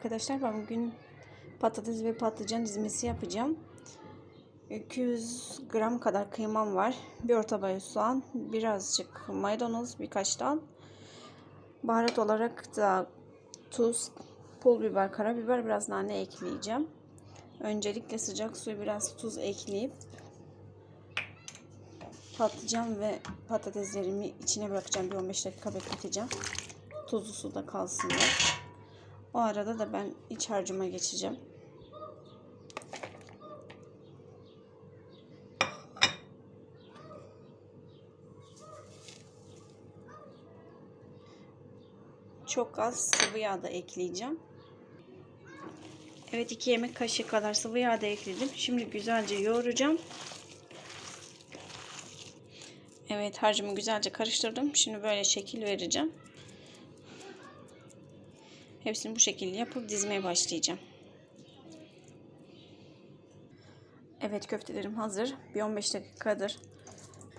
arkadaşlar ben bugün patates ve patlıcan dizmesi yapacağım. 200 gram kadar kıymam var. Bir orta boy soğan, birazcık maydanoz, birkaç dal. Baharat olarak da tuz, pul biber, karabiber, biraz nane ekleyeceğim. Öncelikle sıcak suyu biraz tuz ekleyip patlıcan ve patateslerimi içine bırakacağım. Bir 15 dakika bekleteceğim. Tuzlu suda kalsınlar. O arada da ben iç harcıma geçeceğim. Çok az sıvı yağ da ekleyeceğim. Evet 2 yemek kaşığı kadar sıvı yağ da ekledim. Şimdi güzelce yoğuracağım. Evet harcımı güzelce karıştırdım. Şimdi böyle şekil vereceğim. Hepsini bu şekilde yapıp dizmeye başlayacağım. Evet köftelerim hazır. Bir 15 dakikadır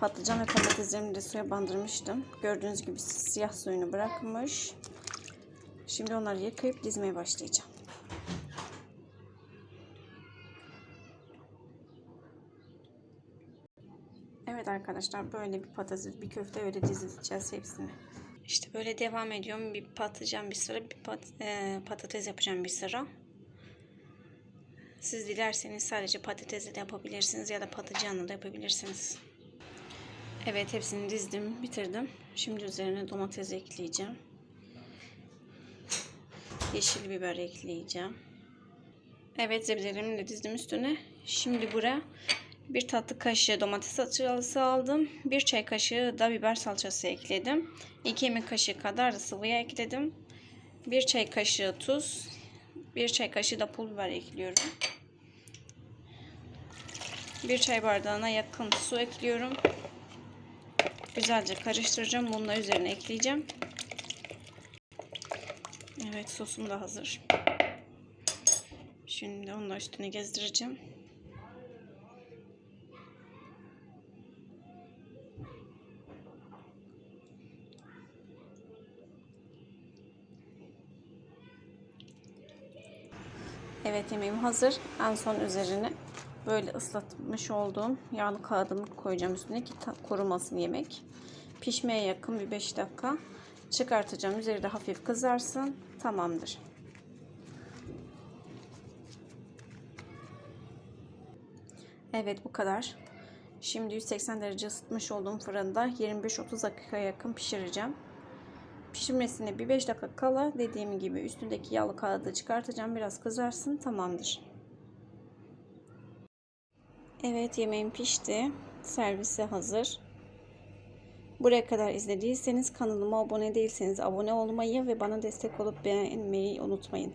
patlıcan ve patateslerimi de suya bandırmıştım. Gördüğünüz gibi siyah suyunu bırakmış. Şimdi onları yıkayıp dizmeye başlayacağım. Evet arkadaşlar böyle bir patates, bir köfte öyle dizeceğiz hepsini. İşte böyle devam ediyorum. Bir patlıcan bir sıra, bir pat, e, patates yapacağım bir sıra. Siz dilerseniz sadece patatesle de yapabilirsiniz ya da patlıcanla da yapabilirsiniz. Evet hepsini dizdim, bitirdim. Şimdi üzerine domates ekleyeceğim. Yeşil biber ekleyeceğim. Evet zebzelerimi de dizdim üstüne. Şimdi buraya bir tatlı kaşığı domates salçası aldım. Bir çay kaşığı da biber salçası ekledim. 2 yemek kaşığı kadar da sıvı yağ ekledim. Bir çay kaşığı tuz. Bir çay kaşığı da pul biber ekliyorum. Bir çay bardağına yakın su ekliyorum. Güzelce karıştıracağım. Bunu da üzerine ekleyeceğim. Evet sosum da hazır. Şimdi onu üstüne gezdireceğim. Evet yemeğim hazır. En son üzerine böyle ıslatmış olduğum yağlı kağıdımı koyacağım üstüne ki korumasın yemek. Pişmeye yakın bir 5 dakika çıkartacağım. Üzeri de hafif kızarsın. Tamamdır. Evet bu kadar. Şimdi 180 derece ısıtmış olduğum fırında 25-30 dakika yakın pişireceğim. Pişirmesine bir 5 dakika kala dediğim gibi üstündeki yağlı kağıdı çıkartacağım. Biraz kızarsın. Tamamdır. Evet yemeğim pişti. Servise hazır. Buraya kadar izlediyseniz kanalıma abone değilseniz abone olmayı ve bana destek olup beğenmeyi unutmayın.